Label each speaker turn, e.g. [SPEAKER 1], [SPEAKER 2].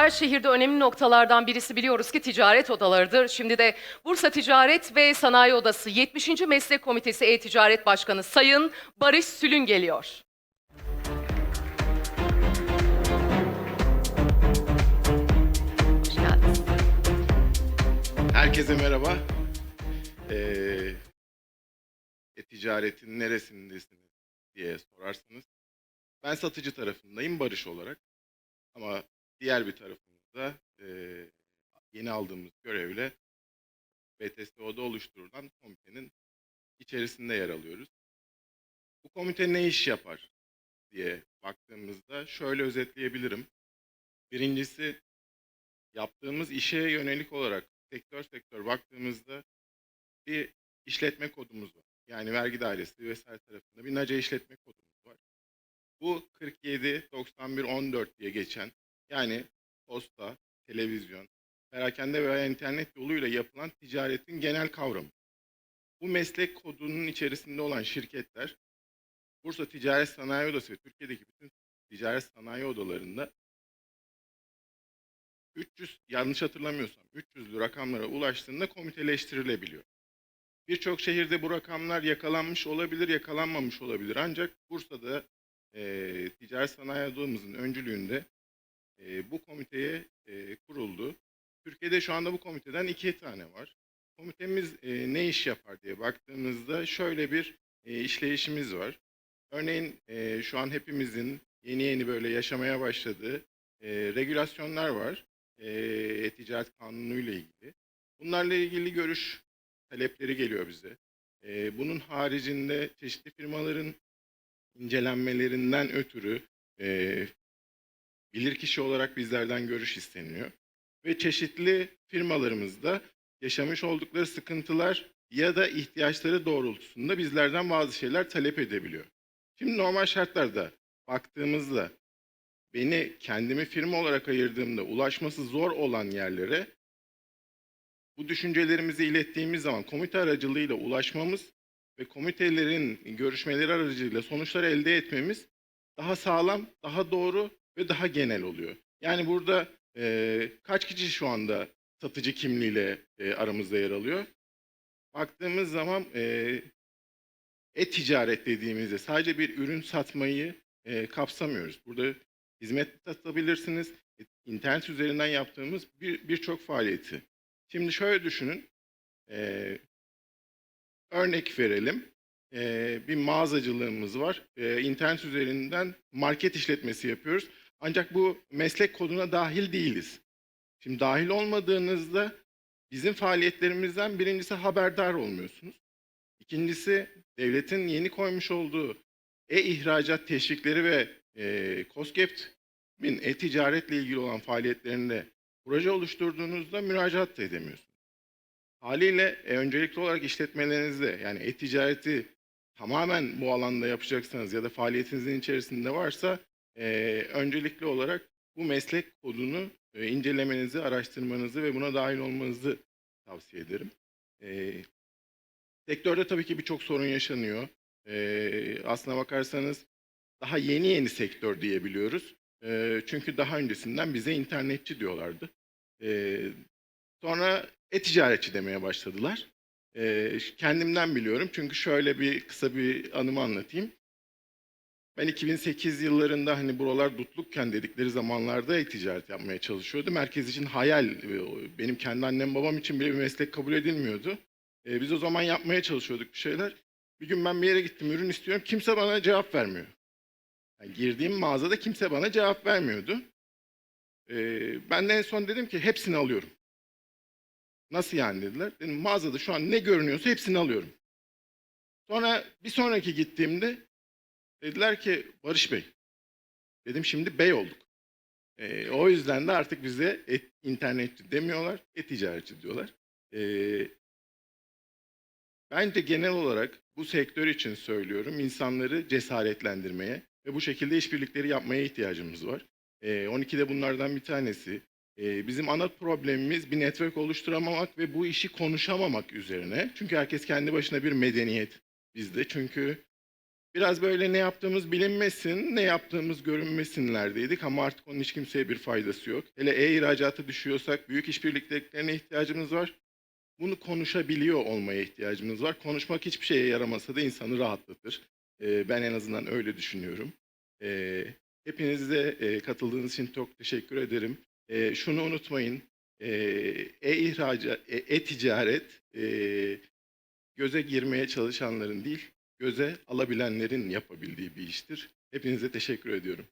[SPEAKER 1] her şehirde önemli noktalardan birisi biliyoruz ki ticaret odalarıdır. Şimdi de Bursa Ticaret ve Sanayi Odası 70. Meslek Komitesi E-Ticaret Başkanı Sayın Barış Sülün geliyor. Hoş geldiniz.
[SPEAKER 2] Herkese merhaba. Ee, e-ticaretin neresindesiniz diye sorarsanız ben satıcı tarafındayım Barış olarak. Ama diğer bir tarafımızda e, yeni aldığımız görevle BTSO'da oluşturulan komitenin içerisinde yer alıyoruz. Bu komite ne iş yapar diye baktığımızda şöyle özetleyebilirim. Birincisi yaptığımız işe yönelik olarak sektör sektör baktığımızda bir işletme kodumuz var. Yani vergi dairesi vesaire tarafında bir NACE işletme kodumuz var. Bu 47 91 14 diye geçen yani posta, televizyon, perakende veya internet yoluyla yapılan ticaretin genel kavramı. Bu meslek kodunun içerisinde olan şirketler Bursa Ticaret Sanayi Odası ve Türkiye'deki bütün ticaret sanayi odalarında 300 yanlış hatırlamıyorsam 300'lü rakamlara ulaştığında komiteleştirilebiliyor. Birçok şehirde bu rakamlar yakalanmış olabilir, yakalanmamış olabilir. Ancak Bursa'da e, Ticaret Sanayi Odamızın öncülüğünde e, bu komiteye e, kuruldu. Türkiye'de şu anda bu komiteden iki tane var. Komitemiz e, ne iş yapar diye baktığımızda şöyle bir e, işleyişimiz var. Örneğin e, şu an hepimizin yeni yeni böyle yaşamaya başladığı e, regülasyonlar var e, ticaret kanunu ile ilgili. Bunlarla ilgili görüş talepleri geliyor bize. E, bunun haricinde çeşitli firmaların incelenmelerinden ötürü e, bilirkişi olarak bizlerden görüş isteniyor. Ve çeşitli firmalarımızda yaşamış oldukları sıkıntılar ya da ihtiyaçları doğrultusunda bizlerden bazı şeyler talep edebiliyor. Şimdi normal şartlarda baktığımızda beni kendimi firma olarak ayırdığımda ulaşması zor olan yerlere bu düşüncelerimizi ilettiğimiz zaman komite aracılığıyla ulaşmamız ve komitelerin görüşmeleri aracılığıyla sonuçlar elde etmemiz daha sağlam, daha doğru ve daha genel oluyor. Yani burada e, kaç kişi şu anda satıcı kimliğiyle e, aramızda yer alıyor? Baktığımız zaman e, e-ticaret dediğimizde sadece bir ürün satmayı e, kapsamıyoruz. Burada hizmet satabilirsiniz. İnternet üzerinden yaptığımız bir birçok faaliyeti. Şimdi şöyle düşünün. Ee, örnek verelim. Ee, bir mağazacılığımız var. Ee, internet üzerinden market işletmesi yapıyoruz. Ancak bu meslek koduna dahil değiliz. Şimdi dahil olmadığınızda bizim faaliyetlerimizden birincisi haberdar olmuyorsunuz. İkincisi devletin yeni koymuş olduğu e-ihracat teşvikleri ve e, COSGAP'in e-ticaretle ilgili olan faaliyetlerinde proje oluşturduğunuzda müracaat da edemiyorsunuz. Haliyle e, öncelikli olarak işletmelerinizde yani e-ticareti tamamen bu alanda yapacaksanız ya da faaliyetinizin içerisinde varsa e, öncelikli olarak bu meslek kodunu e, incelemenizi, araştırmanızı ve buna dahil olmanızı tavsiye ederim. E, sektörde tabii ki birçok sorun yaşanıyor. E, aslına bakarsanız daha yeni yeni sektör diyebiliyoruz. E, çünkü daha öncesinden bize internetçi diyorlardı. E, sonra e-ticaretçi demeye başladılar. E, kendimden biliyorum çünkü şöyle bir kısa bir anımı anlatayım. Ben 2008 yıllarında hani buralar dutlukken dedikleri zamanlarda e-ticaret yapmaya çalışıyordum. Herkes için hayal, e, benim kendi annem babam için bile bir meslek kabul edilmiyordu. E, biz o zaman yapmaya çalışıyorduk bir şeyler. Bir gün ben bir yere gittim, ürün istiyorum. Kimse bana cevap vermiyor. Yani girdiğim mağazada kimse bana cevap vermiyordu. Ee, ben de en son dedim ki hepsini alıyorum. Nasıl yani dediler. Dedim mağazada şu an ne görünüyorsa hepsini alıyorum. Sonra bir sonraki gittiğimde dediler ki Barış Bey. Dedim şimdi bey olduk. Ee, o yüzden de artık bize et, internetçi demiyorlar, e-ticaretçi diyorlar. Ee, bence genel olarak bu sektör için söylüyorum insanları cesaretlendirmeye, ve bu şekilde işbirlikleri yapmaya ihtiyacımız var. E, 12 de bunlardan bir tanesi. E, bizim ana problemimiz bir network oluşturamamak ve bu işi konuşamamak üzerine. Çünkü herkes kendi başına bir medeniyet bizde. Çünkü Biraz böyle ne yaptığımız bilinmesin, ne yaptığımız görünmesinlerdeydik ama artık onun hiç kimseye bir faydası yok. Hele e-ihracata düşüyorsak büyük işbirliklerine ihtiyacımız var. Bunu konuşabiliyor olmaya ihtiyacımız var. Konuşmak hiçbir şeye yaramasa da insanı rahatlatır. Ee, ben en azından öyle düşünüyorum. Ee, hepinize e, katıldığınız için çok teşekkür ederim. Ee, şunu unutmayın, e, e-ihracat, e- e-ticaret e, göze girmeye çalışanların değil, göze alabilenlerin yapabildiği bir iştir. Hepinize teşekkür ediyorum.